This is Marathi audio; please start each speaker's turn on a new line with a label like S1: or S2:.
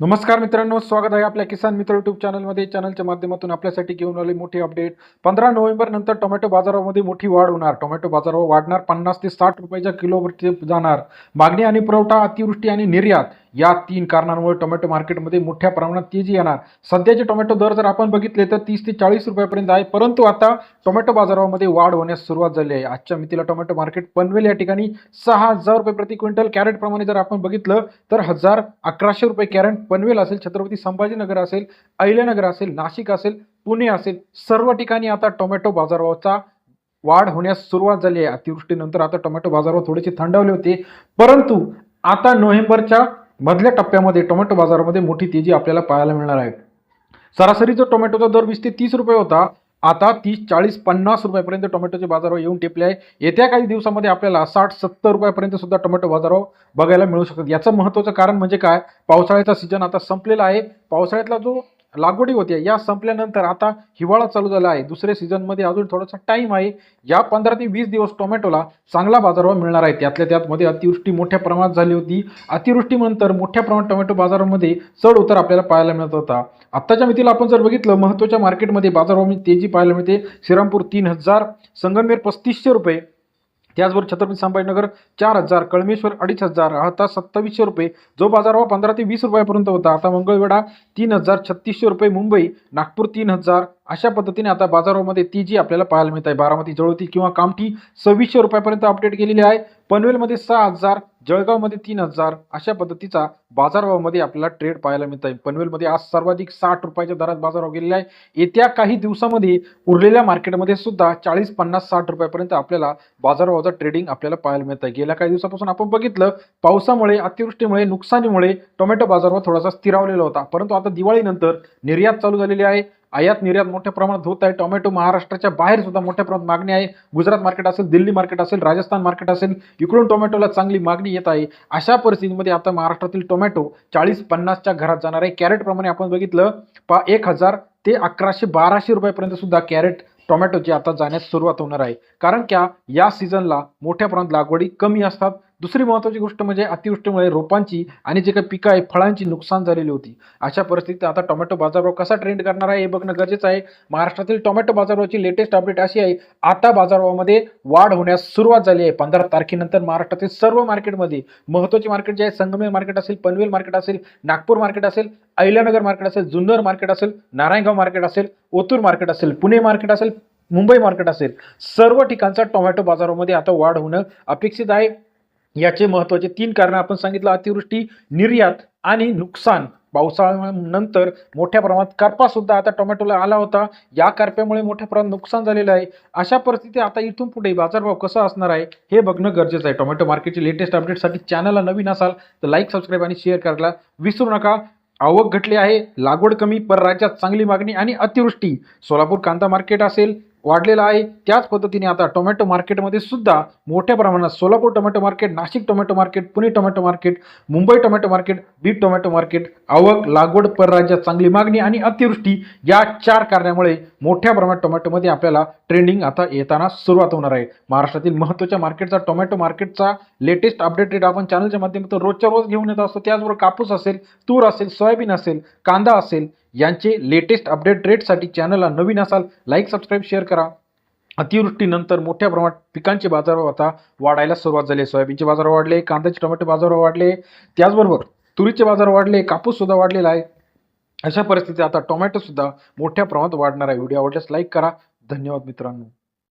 S1: नमस्कार मित्रांनो स्वागत आहे आपल्या किसान मित्र युट्यूब चॅनलमध्ये चॅनलच्या माध्यमातून आपल्यासाठी घेऊन आले मोठी अपडेट पंधरा नोव्हेंबर नंतर टोमॅटो बाजारामध्ये मोठी वाढ होणार. टोमॅटो बाजारावर वाढणार पन्नास ते साठ रुपयाच्या किलोवरती जाणार. मागणी आणि पुरवठा अतिवृष्टी आणि निर्यात या तीन कारणांमुळे टोमॅटो मार्केटमध्ये मोठ्या प्रमाणात तेजी येणार. सध्याचे टोमॅटो दर जर आपण बघितले तर तीस ते चाळीस रुपयापर्यंत आहे. परंतु आता टोमॅटो बाजारामध्ये वाढ होण्यास सुरुवात झाली आहे. आजच्या मितीला टोमॅटो मार्केट पनवेल या ठिकाणी सहा हजार रुपये प्रति क्विंटल कॅरेटप्रमाणे जर आपण बघितलं तर हजार अकराशे रुपये कॅरेट पनवेल असेल छत्रपती संभाजीनगर असेल अहिल्यानगर असेल नाशिक असेल पुणे असेल सर्व ठिकाणी आता टोमॅटो बाजारभावाचा वाढ होण्यास सुरुवात झाली आहे. अतिवृष्टीनंतर आता टोमॅटो बाजारावर थोडेसे थंडावले होते. परंतु आता नोव्हेंबरच्या मधल्या टप्प्यामध्ये टोमॅटो बाजारामध्ये मोठी तेजी आपल्याला पाहायला मिळणार आहे. सरासरी जो टोमॅटोचा दर वीस ते तीस रुपये होता आता तीस चाळीस पन्नास रुपयापर्यंत टोमॅटोचे बाजारावर येऊन टेपले आहे. येत्या काही दिवसामध्ये आपल्याला साठ सत्तर रुपयापर्यंत सुद्धा टोमॅटो बाजारावर बघायला मिळू शकतात. याचं महत्त्वाचं कारण म्हणजे काय? पावसाळ्याचा सीझन आता संपलेला आहे. पावसाळ्यातला जो लागवडी होते. या संपल्यानंतर आता हिवाळा चालू झाला आहे. दुसऱ्या सीझनमध्ये अजून थोडासा टाईम आहे. या पंधरा ते वीस दिवस टोमॅटोला चांगला बाजारभाव मिळणार आहे. त्यातल्या त्यातमध्ये अतिवृष्टी मोठ्या प्रमाणात झाली होती. अतिवृष्टीनंतर मोठ्या प्रमाणात टोमॅटो बाजारामध्ये चढ उतार आपल्याला पाहायला मिळत होता. आत्ताच्या मितीला आपण जर बघितलं महत्त्वाच्या मार्केटमध्ये बाजारभाव तेजी पाहायला मिळते. श्रीरामपूर तीन हजार संगमनेर पस्तीसशे रुपये त्याचबरोबर छत्रपती संभाजीनगर चार हजार कळमेश्वर अडीच हजार आता सत्तावीसशे रुपये. जो बाजार भाव पंधरा ते वीस रुपयापर्यंत होता आता मंगळवेढा तीन हजार छत्तीसशे रुपये मुंबई नागपूर तीन हजार. अशा पद्धतीने आता बाजारामध्ये ती जी आपल्याला पाहायला मिळत आहे बारामती जळवती किंवा कामठी सव्वीसशे रुपयापर्यंत अपडेट केलेली आहे. पनवेलमध्ये सहा हजार जळगावमध्ये तीन हजार अशा पद्धतीचा बाजारभावामध्ये आपल्याला ट्रेड पाहायला मिळत आहे पनवेलमध्ये आज सर्वाधिक साठ रुपयाच्या दरात बाजारभाव गेलेला आहे. येत्या काही दिवसामध्ये उरलेल्या मार्केटमध्ये सुद्धा चाळीस पन्नास साठ रुपयापर्यंत आपल्याला बाजारभावाचा ट्रेडिंग आपल्याला पाहायला मिळत आहे गेल्या काही दिवसापासून आपण बघितलं पावसामुळे अतिवृष्टीमुळे नुकसानीमुळे टोमॅटो बाजारभाव थोडासा स्थिरावलेला होता. परंतु आता दिवाळीनंतर निर्यात चालू झालेली आहे. आयात निर्यात मोठ्या प्रमाणात होत आहे. टोमॅटो महाराष्ट्राच्या बाहेर सुद्धा मोठ्या प्रमाणात मागणी आहे. गुजरात मार्केट असेल दिल्ली मार्केट असेल राजस्थान मार्केट असेल इकडून टोमॅटोला चांगली मागणी येत आहे. अशा परिस्थितीमध्ये आता महाराष्ट्रातील टोमॅटो चाळीस पन्नासच्या घरात जाणार आहे. कॅरेटप्रमाणे आपण बघितलं पा एक हजार ते अकराशे बाराशे रुपयापर्यंत सुद्धा कॅरेट टोमॅटोची आता जाण्यास सुरुवात होणार आहे. कारण क्या या सीझनला मोठ्या प्रमाणात लागवडी कमी असतात. दुसरी महत्त्वाची गोष्ट म्हणजे अतिवृष्टीमुळे रोपांची आणि जे काही पिकं आहे फळांची नुकसान झालेली होती. अशा परिस्थितीत आता टोमॅटो बाजारभाव कसा ट्रेंड करणार आहे हे बघणं गरजेचं आहे. महाराष्ट्रातील टोमॅटो बाजारभावाची लेटेस्ट अपडेट अशी आहे आता बाजारभावामध्ये वाढ होण्यास सुरुवात झाली आहे. पंधरा तारखेनंतर महाराष्ट्रातील सर्व मार्केटमध्ये महत्त्वाची मार्केट जे आहे संगमेर मार्केट असेल पनवेल मार्केट असेल नागपूर मार्केट असेल अहिल्यानगर मार्केट असेल जुन्नर मार्केट असेल नारायणगाव मार्केट असेल ओतूर मार्केट असेल पुणे मार्केट असेल मुंबई मार्केट असेल सर्व ठिकाणचा टोमॅटो बाजारामध्ये आता वाढ होणं अपेक्षित आहे. याचे महत्त्वाचे तीन कारण आपण सांगितलं. अतिवृष्टी निर्यात आणि नुकसान. पावसाळ्यानंतर मोठ्या प्रमाणात करपा सुद्धा आता टोमॅटोला आला होता. या करप्यामुळे मोठ्या प्रमाणात नुकसान झालेलं आहे. अशा परिस्थितीत आता इथून पुढे बाजारभाव कसा असणार आहे हे बघणं गरजेचं आहे. टोमॅटो मार्केटची लेटेस्ट अपडेटसाठी चॅनलला नवीन असाल तर लाईक सबस्क्राईब आणि शेअर करायला विसरू नका. आवक घटली आहे लागवड कमी परराज्यात चांगली मागणी आणि अतिवृष्टी. सोलापूर कांदा मार्केट असेल वाढलेला आहे. त्याच पद्धतीने आता टोमॅटो मार्केटमध्ये सुद्धा मोठ्या प्रमाणात Solapur tomato market Nashik tomato market Pune tomato market Mumbai tomato market Beed tomato market आवक लागवड परराज्यात चांगली मागणी आणि अतिवृष्टी या चार कारणामुळे मोठ्या प्रमाणात टोमॅटोमध्ये आपल्याला ट्रेंडिंग आता येताना सुरुवात होणार आहे. महाराष्ट्रातील महत्त्वाच्या मार्केटचा टोमॅटो मार्केटचा लेटेस्ट अपडेटेड आपण चॅनलच्या माध्यमातून रोजच्या रोज घेऊन येत असतो. त्याचबरोबर कापूस असेल तूर असेल सोयाबीन असेल कांदा असेल यांचे लेटेस्ट अपडेट रेटसाठी चॅनलला नवीन असाल लाईक सबस्क्राईब शेअर करा. अतिवृष्टीनंतर मोठ्या प्रमाणात पिकांचे बाजारभाव आता वाढायला सुरुवात झाली आहे. सोयाबीनचे बाजार वाढले कांद्याचे टोमॅटो बाजार वाढले. त्याचबरोबर तुरीचे बाजार वाढले कापूससुद्धा वाढलेला आहे. अशा परिस्थितीत आता टोमॅटोसुद्धा मोठ्या प्रमाणात वाढणार आहे. व्हिडिओ आवडल्यास लाईक करा. धन्यवाद मित्रांनो.